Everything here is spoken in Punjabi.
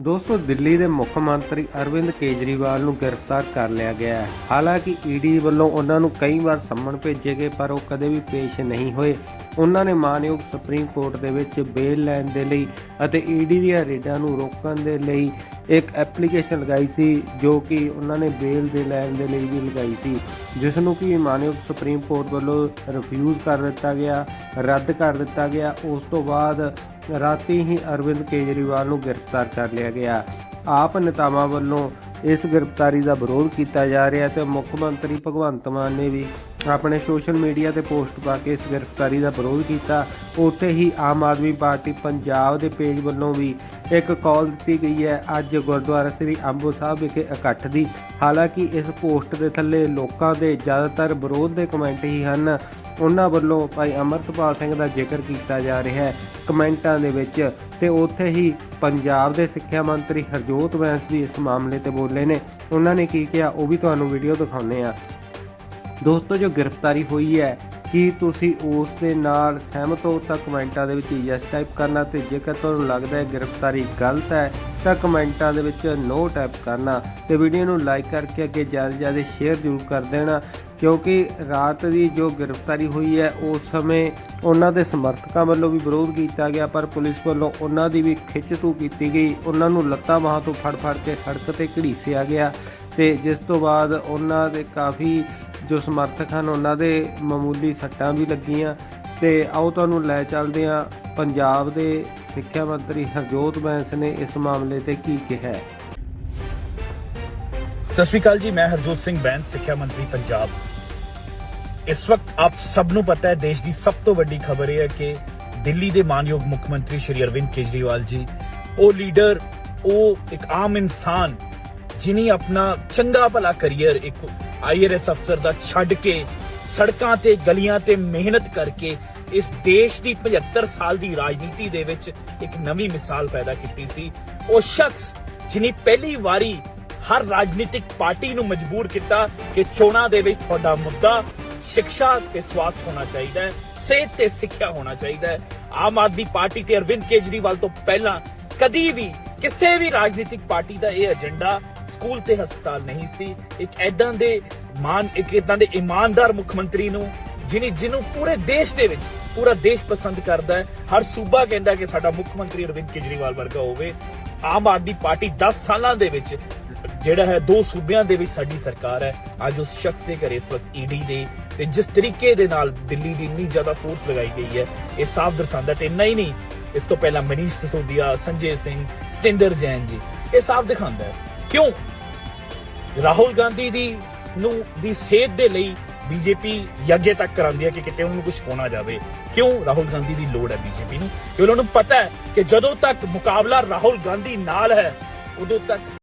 ਦੋਸਤੋ, ਦਿੱਲੀ ਦੇ ਮੁੱਖ ਮੰਤਰੀ ਅਰਵਿੰਦ ਕੇਜਰੀਵਾਲ ਨੂੰ ਗ੍ਰਿਫਤਾਰ ਕਰ ਲਿਆ ਗਿਆ ਹੈ। ਹਾਲਾਂਕਿ ਈਡੀ ਵੱਲੋਂ ਉਹਨਾਂ ਨੂੰ ਕਈ ਵਾਰ ਸੰਮਨ ਭੇਜੇ ਗਏ, ਪਰ ਉਹ ਕਦੇ ਵੀ ਪੇਸ਼ ਨਹੀਂ ਹੋਏ। ਉਹਨਾਂ ਨੇ ਮਾਨਯੋਗ ਸੁਪਰੀਮ ਕੋਰਟ ਦੇ ਵਿੱਚ ਬੇਲ ਲੈਣ ਦੇ ਲਈ ਅਤੇ ਈਡੀ ਦੀਆਂ ਰੇਡਾਂ ਨੂੰ ਰੋਕਣ ਦੇ ਲਈ ਇੱਕ ਐਪਲੀਕੇਸ਼ਨ ਲਗਾਈ ਸੀ, ਜੋ ਕਿ ਉਹਨਾਂ ਨੇ ਬੇਲ ਦੇ ਲੈਣ ਦੇ ਲਈ ਵੀ ਲਗਾਈ ਸੀ। ਜਿਸ ਨੂੰ ਕਿ ਮਾਨਯੋਗ ਸੁਪਰੀਮ ਕੋਰਟ ਵੱਲੋਂ ਰਿਫਿਊਜ਼ ਕਰ ਦਿੱਤਾ ਗਿਆ, ਰੱਦ ਕਰ ਦਿੱਤਾ ਗਿਆ। ਉਸ ਤੋਂ ਬਾਅਦ ਰਾਤੀ ਹੀ ਅਰਵਿੰਦ ਕੇਜਰੀਵਾਲ ਨੂੰ ਗ੍ਰਿਫਤਾਰ ਕਰ ਲਿਆ ਗਿਆ। ਆਪ ਨੇਤਾਵਾਂ ਵੱਲੋਂ ਇਸ ਗ੍ਰਿਫਤਾਰੀ ਦਾ ਵਿਰੋਧ ਕੀਤਾ ਜਾ ਰਿਹਾ ਤੇ ਮੁੱਖ ਮੰਤਰੀ ਭਗਵੰਤ ਮਾਨ ਨੇ ਵੀ ਆਪਣੇ ਸੋਸ਼ਲ ਮੀਡੀਆ ਤੇ ਪੋਸਟ ਪਾ ਕੇ ਇਸ ਗ੍ਰਿਫਤਾਰੀ ਦਾ ਵਿਰੋਧ ਕੀਤਾ। ਉੱਥੇ ਹੀ ਆਮ ਆਦਮੀ ਪਾਰਟੀ ਪੰਜਾਬ ਦੇ ਪੇਜ ਵੱਲੋਂ ਵੀ ਇੱਕ ਕਾਲ ਦਿੱਤੀ ਗਈ ਹੈ। ਅੱਜ ਗੁਰਦੁਆਰਾ ਸ੍ਰੀ ਅੰਬੋ ਸਾਹਿਬ ਵਿਖੇ ਇਕੱਠ ਦੀ। ਹਾਲਾਂਕਿ ਇਸ ਪੋਸਟ ਦੇ ਥੱਲੇ ਲੋਕਾਂ ਦੇ ਜ਼ਿਆਦਾਤਰ ਵਿਰੋਧ ਦੇ ਕਮੈਂਟ ਹੀ ਹਨ। ਉਹਨਾਂ ਵੱਲੋਂ ਭਾਈ ਅਮਰਤਪਾਲ ਸਿੰਘ ਦਾ ਜ਼ਿਕਰ ਕੀਤਾ ਜਾ ਰਿਹਾ ਹੈ ਕਮੈਂਟਾਂ ਦੇ ਵਿੱਚ ਤੇ ਉੱਥੇ ਹੀ ਪੰਜਾਬ ਦੇ ਸਿੱਖਿਆ ਮੰਤਰੀ ਹਰਜੋਤ ਬੈਂਸ ਵੀ ਇਸ ਮਾਮਲੇ ਤੇ ਬੋਲੇ ਨੇ। ਉਹਨਾਂ ਨੇ ਕੀ ਕਿਹਾ ਉਹ ਵੀ ਤੁਹਾਨੂੰ ਵੀਡੀਓ ਦਿਖਾਉਂਦੇ ਆ ਦੋਸਤੋ, ਜੋ ਗ੍ਰਿਫਤਾਰੀ ਹੋਈ ਹੈ, ਕੀ ਤੁਸੀਂ ਉਸ ਦੇ ਨਾਲ ਸਹਿਮਤ ਹੋ? ਤਾਂ ਕਮੈਂਟਾਂ ਦੇ ਵਿੱਚ ਯੈਸ ਟਾਈਪ ਕਰਨਾ ਤੇ ਜੇਕਰ ਤੁਹਾਨੂੰ ਲੱਗਦਾ ਹੈ ਗ੍ਰਿਫਤਾਰੀ ਗਲਤ ਹੈ, ਤਾਂ ਕਮੈਂਟਾਂ ਦੇ ਵਿੱਚ ਨੋ ਟਾਈਪ ਕਰਨਾ ਤੇ ਵੀਡੀਓ ਨੂੰ ਲਾਈਕ ਕਰਕੇ ਅੱਗੇ ਜ਼ਿਆਦਾ ਜ਼ਿਆਦਾ ਸ਼ੇਅਰ ਜ਼ਰੂਰ ਕਰ ਦੇਣਾ, ਕਿਉਂਕਿ ਰਾਤ ਦੀ ਜੋ ਗ੍ਰਿਫਤਾਰੀ ਹੋਈ ਹੈ, ਉਸ ਸਮੇਂ ਉਹਨਾਂ ਦੇ ਸਮਰਥਕਾਂ ਵੱਲੋਂ ਵੀ ਵਿਰੋਧ ਕੀਤਾ ਗਿਆ, ਪਰ ਪੁਲਿਸ ਵੱਲੋਂ ਉਹਨਾਂ ਦੀ ਵੀ ਖਿੱਚਤੂ ਕੀਤੀ ਗਈ। ਉਹਨਾਂ ਨੂੰ ਲੱਤਾਂ ਬਾਹਾਂ ਤੋਂ ਫੜ ਫੜ ਕੇ ਸੜਕ ਤੇ ਘੜੀਸਿਆ ਗਿਆ ਤੇ ਜਿਸ ਤੋਂ ਬਾਅਦ ਉਹਨਾਂ ਦੇ ਕਾਫੀ ਜੋ ਸਮਰਥਕ ਹਨ, ਉਹਨਾਂ ਦੇ ਮਾਮੂਲੀ ਸੱਟਾਂ ਵੀ ਲੱਗੀਆਂ। ਤੇ ਆਓ ਤੁਹਾਨੂੰ ਲੈ ਚੱਲਦੇ ਹਾਂ, ਪੰਜਾਬ ਦੇ ਸਿੱਖਿਆ ਮੰਤਰੀ ਹਰਜੋਤ ਬੈਂਸ ਨੇ ਇਸ ਮਾਮਲੇ ਤੇ ਕੀ ਕਿਹਾ ਸਤਿ ਸ਼੍ਰੀ ਅਕਾਲ ਜੀ, ਮੈਂ ਹਰਜੋਤ ਸਿੰਘ ਬੈਂਸ, ਸਿੱਖਿਆ ਮੰਤਰੀ ਪੰਜਾਬ। ਇਸ ਵਕਤ ਆਪ ਸਭ ਨੂੰ ਪਤਾ ਹੈ, ਦੇਸ਼ ਦੀ ਸਭ ਤੋਂ ਵੱਡੀ ਖਬਰ ਇਹ ਹੈ ਕਿ ਦਿੱਲੀ ਦੇ ਮਾਨਯੋਗ ਮੁੱਖ ਮੰਤਰੀ ਸ਼੍ਰੀ ਅਰਵਿੰਦ ਕੇਜਰੀਵਾਲ ਜੀ, ਉਹ ਲੀਡਰ, ਉਹ ਇੱਕ ਆਮ ਇਨਸਾਨ, ਜਿਨੀ ਆਪਣਾ ਚੰਗਾ ਭਲਾ ਕੈਰੀਅਰ ਇੱਕ ਆਈਆਰਐਸ ਅਫਸਰ ਦਾ ਛੱਡ ਕੇ ਸੜਕਾਂ ਤੇ ਗਲੀਆਂ ਤੇ ਮਿਹਨਤ ਕਰਕੇ ਇਸ ਦੇਸ਼ ਦੀ 75 ਸਾਲ ਦੀ ਰਾਜਨੀਤੀ ਦੇ ਵਿੱਚ ਇੱਕ ਨਵੀਂ ਮਿਸਾਲ ਪੈਦਾ ਕੀਤੀ ਸੀ। ਉਹ ਸ਼ਖਸ ਜਿਨੀ ਪਹਿਲੀ ਵਾਰੀ ਹਰ ਰਾਜਨੀਤਿਕ ਪਾਰਟੀ ਨੂੰ ਮਜਬੂਰ ਕੀਤਾ ਕਿ ਚੋਣਾਂ ਦੇ ਵਿੱਚ ਤੁਹਾਡਾ ਮੁੱਦਾ ਸਿੱਖਿਆ ਤੇ ਸਵਾਸਥ ਹੋਣਾ ਚਾਹੀਦਾ ਹੈ, ਸਿਹਤ ਤੇ ਸਿੱਖਿਆ ਹੋਣਾ ਚਾਹੀਦਾ ਹੈ। ਆਮ ਆਦਮੀ ਪਾਰਟੀ ਤੇ ਅਰਵਿੰਦ ਕੇਜਰੀਵਾਲ ਤੋਂ ਪਹਿਲਾਂ ਕਦੀ ਵੀ ਕਿਸੇ ਵੀ ਰਾਜਨੀਤਿਕ ਪਾਰਟੀ ਦਾ ਇਹ ਏਜੰਡਾ ਸਕੂਲ ਤੇ ਹਸਪਤਾਲ ਨਹੀਂ ਸੀ। ਇੱਕ ਐਦਾਂ ਦੇ ਮਾਨ ਇੱਕ ਐਦਾਂ ਦੇ ਇਮਾਨਦਾਰ ਮੁੱਖ ਮੰਤਰੀ ਨੂੰ, ਜਿਨੀ ਜਿਹਨੂੰ ਪੂਰੇ ਦੇਸ਼ ਦੇ ਵਿੱਚ ਪੂਰਾ ਦੇਸ਼ ਪਸੰਦ ਕਰਦਾ ਹੈ। ਹਰ ਸੂਬਾ ਕਹਿੰਦਾ ਕਿ ਸਾਡਾ ਮੁੱਖ ਮੰਤਰੀ ਅਰਵਿੰਦ ਕੇਜਰੀਵਾਲ ਵਰਗਾ ਹੋਵੇ। ਆਮ ਆਦਮੀ ਪਾਰਟੀ 10 ਸਾਲਾਂ ਦੇ ਵਿੱਚ ਜਿਹੜਾ ਹੈ, ਦੋ ਸੂਬਿਆਂ ਦੇ ਵਿੱਚ ਸਾਡੀ ਸਰਕਾਰ ਹੈ। ਅੱਜ ਉਸ ਸ਼ਖਸ ਦੇ ਘਰੇ ਇਸ ਵਕਤ ਈਡੀ ਦੇ ਤੇ ਜਿਸ ਤਰੀਕੇ ਦੇ ਨਾਲ ਦਿੱਲੀ ਦੀ ਇੰਨੀ ਜ਼ਿਆਦਾ ਫੋਰਸ ਲਗਾਈ ਗਈ ਹੈ, ਇਹ ਸਾਫ਼ ਦਰਸਾਉਂਦਾ ਤੇ ਇੰਨਾ ਹੀ ਨਹੀਂ, ਇਸ ਤੋਂ ਪਹਿਲਾਂ ਮਨੀਸ਼ ਸਿਸੋਦੀਆ, ਸੰਜੇ ਸਿੰਘ, ਸਤਿੰਦਰ ਜੈਨ ਜੀ, ਇਹ ਸਾਫ਼ ਦਿਖਾਉਂਦਾ ਹੈ। ਕਿਉਂ? ਰਾਹੁਲ ਗਾਂਧੀ ਦੀ ਨੂੰ, ਦੀ ਸਿਹਤ ਦੇ ਲਈ ਬੀਜੇਪੀ ਯੱਗੇ ਤੱਕ ਕਰਾਉਂਦੀ ਹੈ ਕਿ ਕਿਤੇ ਉਹਨੂੰ ਕੁਝ ਹੋਣਾ ਜਾਵੇ। ਕਿਉਂ? ਰਾਹੁਲ ਗਾਂਧੀ ਦੀ ਲੋੜ ਹੈ ਬੀਜੇਪੀ ਨੂੰ। ਕਿ ਉਹਨਾਂ ਨੂੰ ਪਤਾ ਹੈ ਕਿ ਜਦੋਂ ਤੱਕ ਮੁਕਾਬਲਾ ਰਾਹੁਲ ਗਾਂਧੀ ਨਾਲ ਹੈ, ਉਦੋਂ ਤੱਕ